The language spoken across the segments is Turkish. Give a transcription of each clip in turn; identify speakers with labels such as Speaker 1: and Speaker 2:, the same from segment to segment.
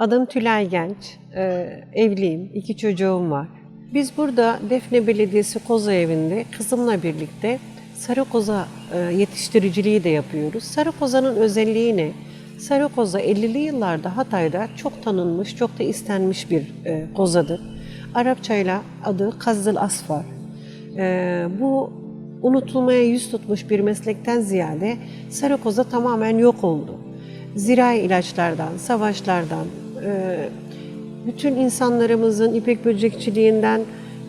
Speaker 1: Adım Tülay Genç, Ee, evliyim, iki çocuğum var. Biz burada Defne Belediyesi Koza Evi'nde kızımla birlikte sarı koza e, yetiştiriciliği de yapıyoruz. Sarı kozanın özelliği ne? Sarı koza 50'li yıllarda Hatay'da çok tanınmış, çok da istenmiş bir e, kozadır. Arapçayla adı Kazzıl Asfar. Ee, bu unutulmaya yüz tutmuş bir meslekten ziyade sarı koza tamamen yok oldu. Zirai ilaçlardan, savaşlardan, e, bütün insanlarımızın ipek böcekçiliğinden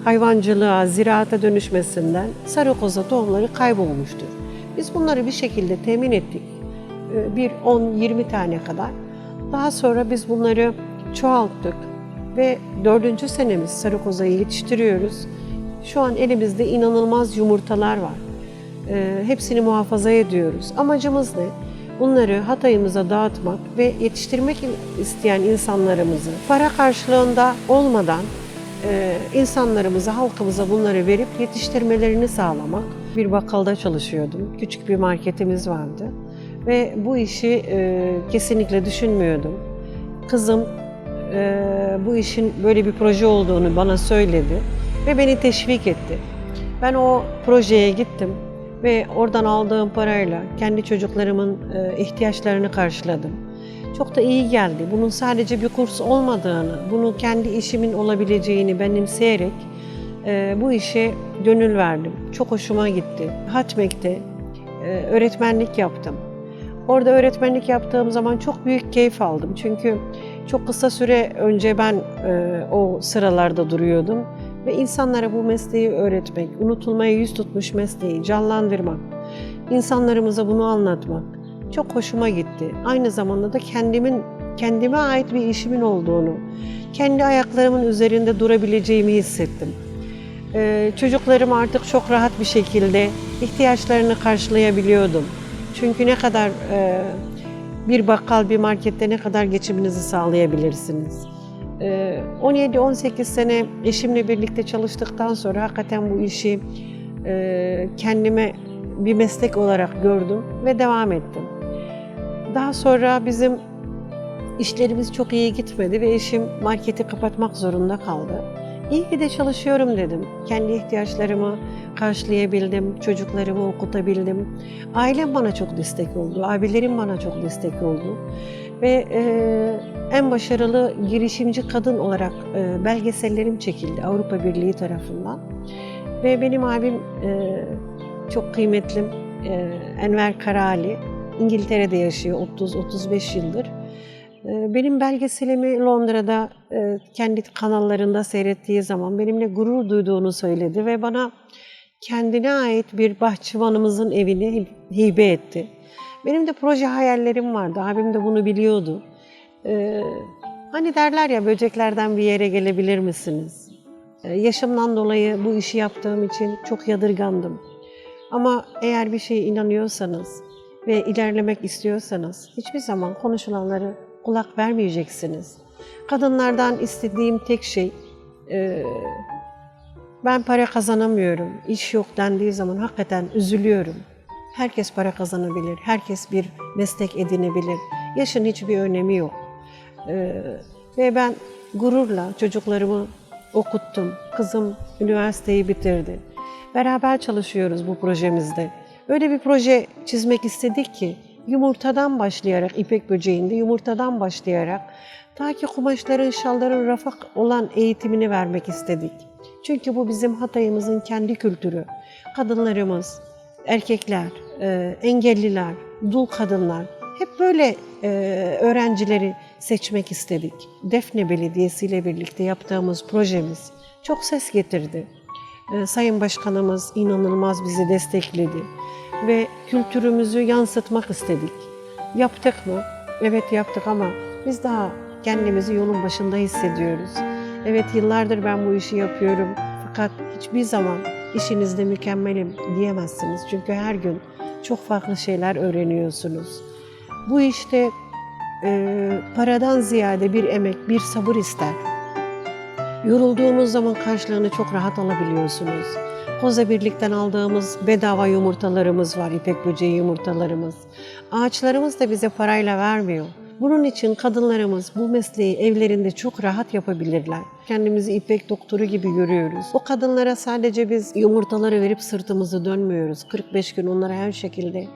Speaker 1: hayvancılığa, ziraata dönüşmesinden sarı koza tohumları kaybolmuştur. Biz bunları bir şekilde temin ettik. E, Bir 10-20 tane kadar. Daha sonra biz bunları çoğalttık ve dördüncü senemiz sarı kozayı yetiştiriyoruz. Şu an elimizde inanılmaz yumurtalar var. E, hepsini muhafaza ediyoruz. Amacımız ne? Bunları Hatay'ımıza dağıtmak ve yetiştirmek isteyen insanlarımızı para karşılığında olmadan e, insanlarımıza, halkımıza bunları verip yetiştirmelerini sağlamak. Bir bakkalda çalışıyordum. Küçük bir marketimiz vardı. Ve bu işi e, kesinlikle düşünmüyordum. Kızım e, bu işin böyle bir proje olduğunu bana söyledi ve beni teşvik etti. Ben o projeye gittim ve oradan aldığım parayla kendi çocuklarımın e, ihtiyaçlarını karşıladım. Çok da iyi geldi. Bunun sadece bir kurs olmadığını, bunu kendi işimin olabileceğini benimseyerek e, bu işe gönül verdim. Çok hoşuma gitti. Hatmek'te e, öğretmenlik yaptım. Orada öğretmenlik yaptığım zaman çok büyük keyif aldım. Çünkü çok kısa süre önce ben o sıralarda duruyordum ve insanlara bu mesleği öğretmek, unutulmaya yüz tutmuş mesleği canlandırmak, insanlarımıza bunu anlatmak çok hoşuma gitti. Aynı zamanda da kendimin kendime ait bir işimin olduğunu, kendi ayaklarımın üzerinde durabileceğimi hissettim. Ee, çocuklarım artık çok rahat bir şekilde ihtiyaçlarını karşılayabiliyordum. Çünkü ne kadar e, bir bakkal, bir markette ne kadar geçiminizi sağlayabilirsiniz. Ee, 17-18 sene eşimle birlikte çalıştıktan sonra hakikaten bu işi e, kendime bir meslek olarak gördüm ve devam ettim. Daha sonra bizim işlerimiz çok iyi gitmedi ve eşim marketi kapatmak zorunda kaldı. İyi ki de çalışıyorum dedim. Kendi ihtiyaçlarımı karşılayabildim, çocuklarımı okutabildim. Ailem bana çok destek oldu, abilerim bana çok destek oldu. Ve e, en başarılı girişimci kadın olarak e, belgesellerim çekildi Avrupa Birliği tarafından. Ve benim abim e, çok kıymetlim e, Enver Karali. İngiltere'de yaşıyor 30-35 yıldır. E, benim belgeselimi Londra'da e, kendi kanallarında seyrettiği zaman benimle gurur duyduğunu söyledi ve bana kendine ait bir bahçıvanımızın evini hibe etti. Benim de proje hayallerim vardı. Abim de bunu biliyordu. Ee, hani derler ya böceklerden bir yere gelebilir misiniz? Ee, yaşımdan dolayı bu işi yaptığım için çok yadırgandım. Ama eğer bir şeye inanıyorsanız ve ilerlemek istiyorsanız hiçbir zaman konuşulanları kulak vermeyeceksiniz. Kadınlardan istediğim tek şey e, ben para kazanamıyorum, iş yok dendiği zaman hakikaten üzülüyorum. Herkes para kazanabilir, herkes bir meslek edinebilir. Yaşın hiçbir önemi yok. Ee, ve ben gururla çocuklarımı okuttum. Kızım üniversiteyi bitirdi. Beraber çalışıyoruz bu projemizde. Öyle bir proje çizmek istedik ki yumurtadan başlayarak, ipek böceğinde yumurtadan başlayarak ta ki kumaşların, şalların rafak olan eğitimini vermek istedik. Çünkü bu bizim Hatay'ımızın kendi kültürü. Kadınlarımız, erkekler, e, engelliler, dul kadınlar hep böyle e, öğrencileri seçmek istedik. Defne Belediyesi ile birlikte yaptığımız projemiz çok ses getirdi. E, Sayın Başkanımız inanılmaz bizi destekledi ve kültürümüzü yansıtmak istedik. Yaptık mı? Evet yaptık ama biz daha kendimizi yolun başında hissediyoruz. Evet yıllardır ben bu işi yapıyorum fakat hiçbir zaman işinizde mükemmelim diyemezsiniz. Çünkü her gün çok farklı şeyler öğreniyorsunuz. Bu işte e, paradan ziyade bir emek, bir sabır ister. Yorulduğunuz zaman karşılığını çok rahat alabiliyorsunuz. Koza Birlik'ten aldığımız bedava yumurtalarımız var, ipek böceği yumurtalarımız. Ağaçlarımız da bize parayla vermiyor. Bunun için kadınlarımız bu mesleği evlerinde çok rahat yapabilirler. Kendimizi ipek doktoru gibi görüyoruz. O kadınlara sadece biz yumurtaları verip sırtımızı dönmüyoruz. 45 gün onlara her şekilde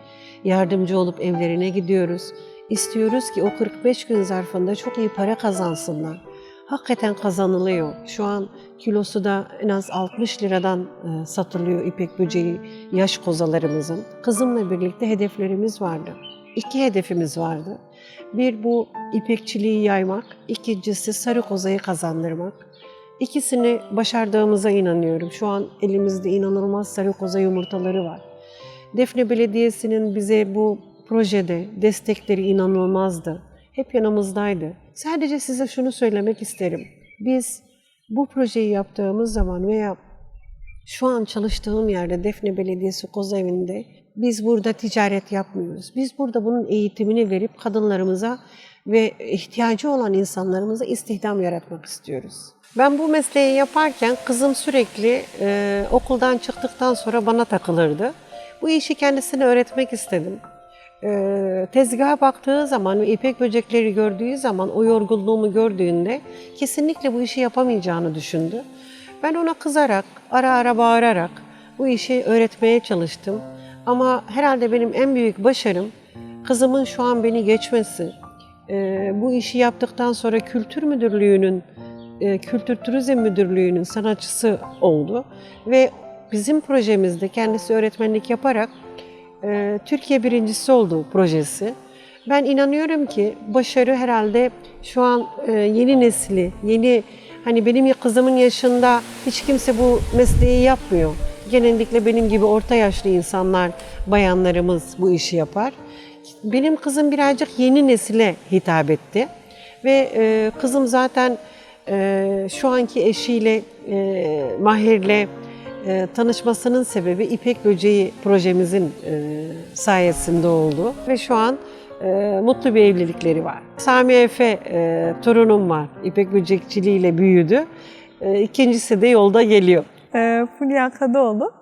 Speaker 1: yardımcı olup evlerine gidiyoruz. İstiyoruz ki o 45 gün zarfında çok iyi para kazansınlar. Hakikaten kazanılıyor. Şu an kilosu da en az 60 liradan e, satılıyor ipek böceği yaş kozalarımızın. Kızımla birlikte hedeflerimiz vardı. İki hedefimiz vardı. Bir bu ipekçiliği yaymak, ikincisi sarı kozayı kazandırmak. İkisini başardığımıza inanıyorum. Şu an elimizde inanılmaz sarı koza yumurtaları var. Defne Belediyesi'nin bize bu projede destekleri inanılmazdı. Hep yanımızdaydı. Sadece size şunu söylemek isterim. Biz bu projeyi yaptığımız zaman veya şu an çalıştığım yerde Defne Belediyesi Kozaevi'nde biz burada ticaret yapmıyoruz. Biz burada bunun eğitimini verip kadınlarımıza ve ihtiyacı olan insanlarımıza istihdam yaratmak istiyoruz. Ben bu mesleği yaparken kızım sürekli e, okuldan çıktıktan sonra bana takılırdı. Bu işi kendisine öğretmek istedim. E, tezgaha baktığı zaman ve ipek böcekleri gördüğü zaman o yorgunluğumu gördüğünde kesinlikle bu işi yapamayacağını düşündü. Ben ona kızarak, ara ara bağırarak bu işi öğretmeye çalıştım. Ama herhalde benim en büyük başarım kızımın şu an beni geçmesi. Ee, bu işi yaptıktan sonra Kültür Müdürlüğü'nün, e, Kültür Turizm Müdürlüğü'nün sanatçısı oldu. Ve bizim projemizde kendisi öğretmenlik yaparak e, Türkiye birincisi oldu projesi. Ben inanıyorum ki başarı herhalde şu an e, yeni nesli, yeni hani benim kızımın yaşında hiç kimse bu mesleği yapmıyor. Genellikle benim gibi orta yaşlı insanlar, bayanlarımız bu işi yapar. Benim kızım birazcık yeni nesile hitap etti. Ve e, kızım zaten e, şu anki eşiyle, e, Mahir'le e, tanışmasının sebebi İpek Böceği projemizin e, sayesinde oldu. Ve şu an e, mutlu bir evlilikleri var. Sami Efe torunum var. İpek böcekçiliğiyle büyüdü. E, ikincisi de yolda geliyor.
Speaker 2: E, Fulya Kadıoğlu.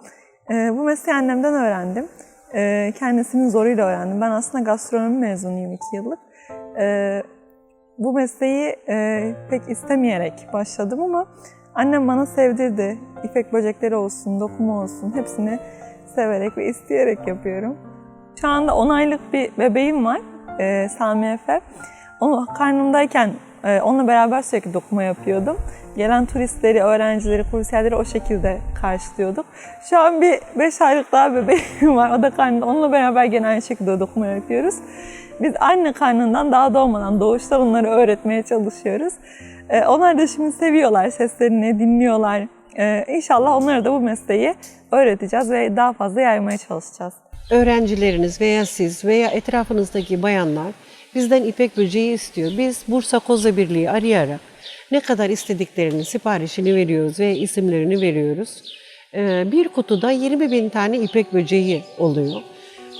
Speaker 2: Bu mesleği annemden öğrendim. Kendisinin zoruyla öğrendim. Ben aslında gastronomi mezunuyum iki yıllık. Bu mesleği pek istemeyerek başladım ama annem bana sevdirdi. İpek böcekleri olsun, dokuma olsun hepsini severek ve isteyerek yapıyorum. Şu anda 10 aylık bir bebeğim var, e, Sami Efe. Onu karnımdayken e, onunla beraber sürekli dokuma yapıyordum. Gelen turistleri, öğrencileri, kursiyerleri o şekilde karşılıyorduk. Şu an bir 5 aylık daha bebeğim var. O da karnında. Onunla beraber gene aynı şekilde dokuma yapıyoruz. Biz anne karnından daha doğmadan doğuştan onları öğretmeye çalışıyoruz. E, onlar da şimdi seviyorlar seslerini, dinliyorlar. E, inşallah onlara da bu mesleği öğreteceğiz ve daha fazla yaymaya çalışacağız.
Speaker 1: Öğrencileriniz veya siz veya etrafınızdaki bayanlar bizden ipek böceği istiyor. Biz Bursa Koza Birliği arayarak ne kadar istediklerini siparişini veriyoruz ve isimlerini veriyoruz. Ee, Bir kutuda 20 bin tane ipek böceği oluyor.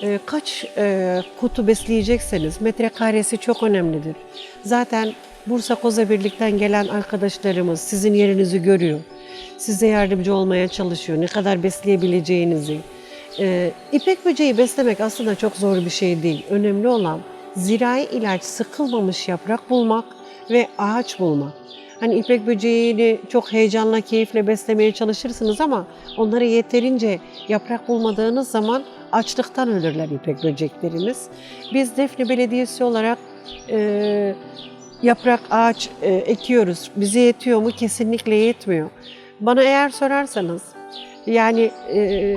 Speaker 1: Ee, Kaç e, kutu besleyecekseniz metrekaresi çok önemlidir. Zaten Bursa Koza Birlik'ten gelen arkadaşlarımız sizin yerinizi görüyor. Size yardımcı olmaya çalışıyor. Ne kadar besleyebileceğinizi. Ee, İpek böceği beslemek aslında çok zor bir şey değil. Önemli olan zirai ilaç sıkılmamış yaprak bulmak ve ağaç bulmak. Hani ipek böceğini çok heyecanla, keyifle beslemeye çalışırsınız ama onlara yeterince yaprak bulmadığınız zaman açlıktan ölürler ipek böcekleriniz. Biz Defne Belediyesi olarak e, yaprak, ağaç e, ekiyoruz. Bize yetiyor mu? Kesinlikle yetmiyor. Bana eğer sorarsanız yani e,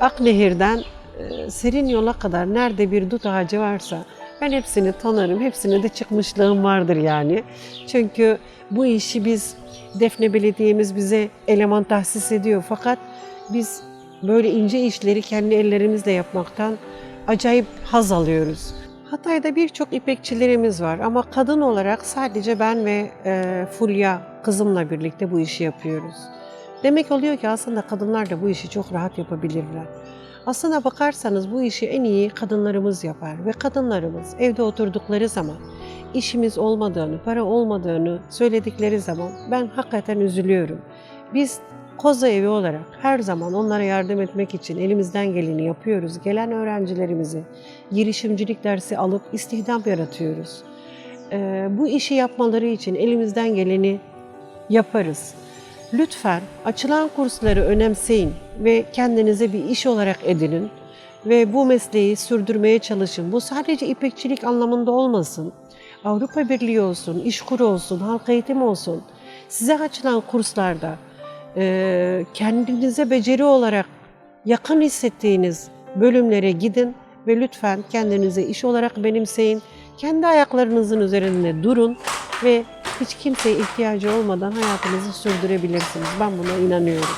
Speaker 1: Aknehir'den e, Serin Yol'a kadar nerede bir dut ağacı varsa ben hepsini tanırım. Hepsine de çıkmışlığım vardır yani. Çünkü bu işi biz Defne Belediye'miz bize eleman tahsis ediyor. Fakat biz böyle ince işleri kendi ellerimizle yapmaktan acayip haz alıyoruz. Hatay'da birçok ipekçilerimiz var ama kadın olarak sadece ben ve e, Fulya kızımla birlikte bu işi yapıyoruz. Demek oluyor ki aslında kadınlar da bu işi çok rahat yapabilirler. Aslına bakarsanız bu işi en iyi kadınlarımız yapar ve kadınlarımız evde oturdukları zaman işimiz olmadığını, para olmadığını söyledikleri zaman ben hakikaten üzülüyorum. Biz Koza evi olarak her zaman onlara yardım etmek için elimizden geleni yapıyoruz. Gelen öğrencilerimizi girişimcilik dersi alıp istihdam yaratıyoruz. e, bu işi yapmaları için elimizden geleni yaparız. Lütfen açılan kursları önemseyin ve kendinize bir iş olarak edinin ve bu mesleği sürdürmeye çalışın. Bu sadece ipekçilik anlamında olmasın. Avrupa Birliği olsun, İşkur olsun, halk eğitim olsun. Size açılan kurslarda kendinize beceri olarak yakın hissettiğiniz bölümlere gidin ve lütfen kendinize iş olarak benimseyin. Kendi ayaklarınızın üzerinde durun ve hiç kimseye ihtiyacı olmadan hayatınızı sürdürebilirsiniz. Ben buna inanıyorum.